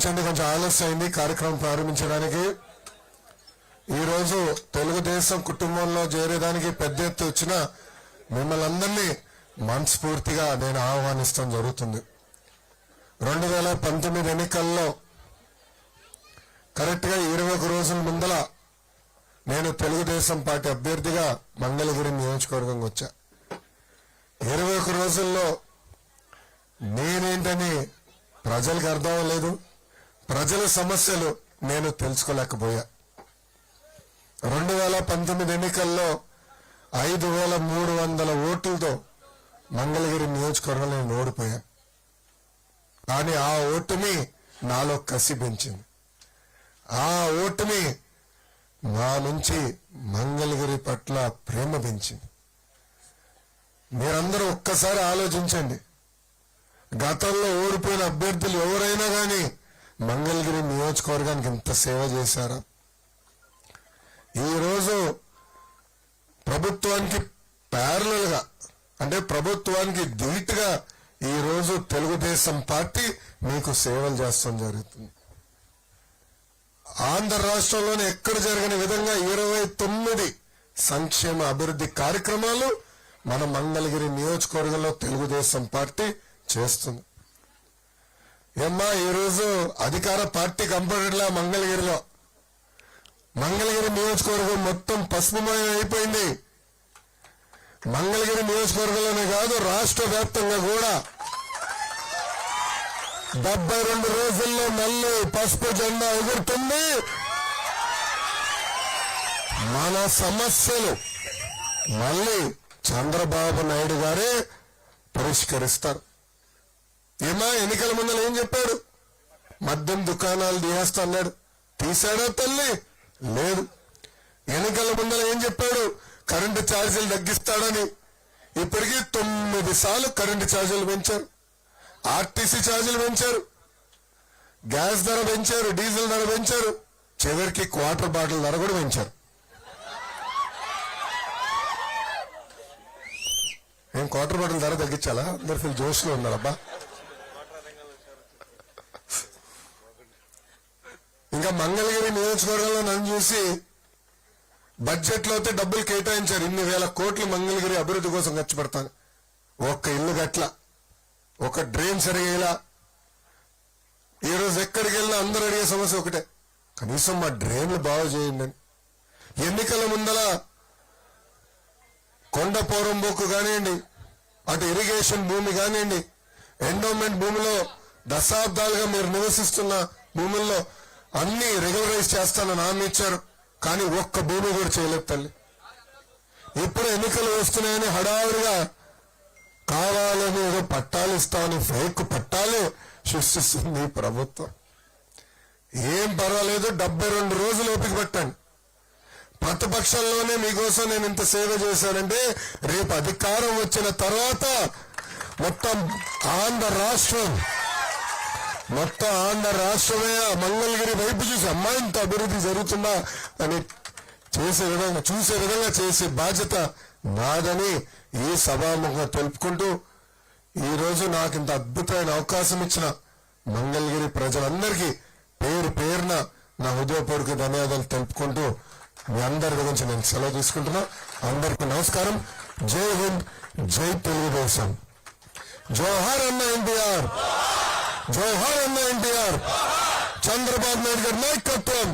క్షమించండి కొంచెం ఆలస్యం అయింది కార్యక్రమం ప్రారంభించడానికి ఈరోజు తెలుగుదేశం కుటుంబంలో చేరేదానికి పెద్ద ఎత్తు వచ్చిన మిమ్మల్ని అందరినీ మనస్ఫూర్తిగా నేను ఆహ్వానిస్తాం జరుగుతుంది. రెండు వేల పంతొమ్మిది ఎన్నికల్లో కరెక్ట్గా ఇరవై ఒక రోజుల ముందల నేను తెలుగుదేశం పార్టీ అభ్యర్థిగా మంగళగిరి నియోజకవర్గంకి వచ్చా. ఇరవై ఒక రోజుల్లో నేనేంటని ప్రజలకు అర్థం లేదు ప్రజల సమస్యలు నేను తెలుసుకోలేకపోయా. రెండు వేల పంతొమ్మిది ఎన్నికల్లో ఐదు వేల మూడు వందల ఓట్లతో మంగళగిరి నియోజకవర్గంలో నేను ఓడిపోయా. కానీ ఆ ఓటుని నాలో కసి పెంచింది. ఆ ఓటుని నా నుంచి మంగళగిరి పట్ల ప్రేమ పెంచింది. మీరందరూ ఒక్కసారి ఆలోచించండి. గతంలో ఓడిపోయిన అభ్యర్థులు ఎవరైనా కానీ మంగళగిరి నియోజకవర్గానికి ఇంత సేవ చేశారా? ఈరోజు ప్రభుత్వానికి ప్యారలల్గా అంటే ప్రభుత్వానికి ధీటుగా ఈ రోజు తెలుగుదేశం పార్టీ మీకు సేవలు చేస్తాం జరుగుతుంది. ఆంధ్ర రాష్ట్రంలోనే ఎక్కడ జరిగిన విధంగా ఇరవై తొమ్మిది సంక్షేమ అభివృద్ధి కార్యక్రమాలు మన మంగళగిరి నియోజకవర్గంలో తెలుగుదేశం పార్టీ చేస్తుంది. ఏమ్మా ఈరోజు అధికార పార్టీ కంపడట్లా మంగళగిరిలో. మంగళగిరి నియోజకవర్గం మొత్తం పసుపుమయం అయిపోయింది. మంగళగిరి నియోజకవర్గంలోనే కాదు రాష్ట్ర వ్యాప్తంగా కూడా. డెబ్బై రెండు రోజుల్లో మళ్ళీ పసుపు జెండా ఎగురుతుంది. మన సమస్యలు మళ్ళీ చంద్రబాబు నాయుడు గారే పరిష్కరిస్తారు. ఏమా ఎన్నికల ముందర ఏం చెప్పాడు? మద్యం దుకాణాలు తీయేస్తా అన్నాడు. తీశాడా తల్లి? లేదు. ఎన్నికల ముందర ఏం చెప్పాడు? కరెంటు ఛార్జీలు తగ్గిస్తాడని. ఇప్పటికీ తొమ్మిది సార్లు కరెంటు ఛార్జీలు పెంచారు. ఆర్టీసీ ఛార్జీలు పెంచారు. గ్యాస్ ధర పెంచారు డీజిల్ ధర పెంచారు. చివరికి క్వార్టర్ బాటిల్ ధర కూడా పెంచారు. ఏం క్వార్టర్ బాటిల్ ధర తగ్గించాలా? అందరు ఫుల్ జోష్లో ఉన్నారబ్బా. మంగళగిరి నియోజకవర్గంలో నన్ను చూసి బడ్జెట్లో అయితే డబ్బులు కేటాయించారు. ఇన్ని వేల కోట్లు మంగళగిరి అభివృద్ధి కోసం ఖర్చు పెడతాను. ఒక్క ఇల్లు గట్ల ఒక డ్రైన్ సరిగేలా. ఈ రోజు ఎక్కడికి వెళ్ళినా అందరూ అడిగే సమస్య ఒకటే. కనీసం మా డ్రైన్లు బాగు చేయండి అని. ఎన్నికల ముందల కొండ బొక్కు కానివ్వండి అటు ఇరిగేషన్ భూమి కానివ్వండి ఎండోమెంట్ భూమిలో దశాబ్దాలుగా మీరు నివసిస్తున్న భూముల్లో అన్ని రెగ్యులరైజ్ చేస్తానని హామీ ఇచ్చారు. కానీ ఒక్క భూమి కూడా చేయలేదు తల్లి. ఇప్పుడు ఎన్నికలు వస్తున్నాయని హడావుడిగా కావాలని ఏదో పట్టాలు ఇస్తామని ఫేక్ పట్టాలు సృష్టిస్తుంది ప్రభుత్వం. ఏం పర్వాలేదు డెబ్బై రెండు రోజులు ఓపిక పట్టండి ప్రతిపక్షంలోనే మీకోసం నేను ఇంత సేవ చేశానంటే రేపు అధికారం వచ్చిన తర్వాత మొత్తం ఆంధ్ర రాష్ట్రం మొత్తం ఆంధ్ర రాష్ట్రమే మంగళగిరి వైపు చూసి అమ్మా ఇంత అభివృద్ధి జరుగుతుందా అని చేసే విధంగా చూసే విధంగా చేసే బాధ్యత నాదని ఈ సభాముఖంగా తెలుపుకుంటూ ఈ రోజు నాకు ఇంత అద్భుతమైన అవకాశం ఇచ్చిన మంగళగిరి ప్రజలందరికీ పేరు పేరున నా హృదయపూర్వక ధన్యవాదాలు తెలుపుకుంటూ మీ అందరి గురించి నేను సెలవు తీసుకుంటున్నా. అందరికీ నమస్కారం. జై హింద్ జై తెలుగుదేశం. జోహార్ అన్న ఎన్టీఆర్. జోహార్ అన్న ఎన్టీఆర్. చంద్రబాబు నాయుడు గారి నాయకత్వం.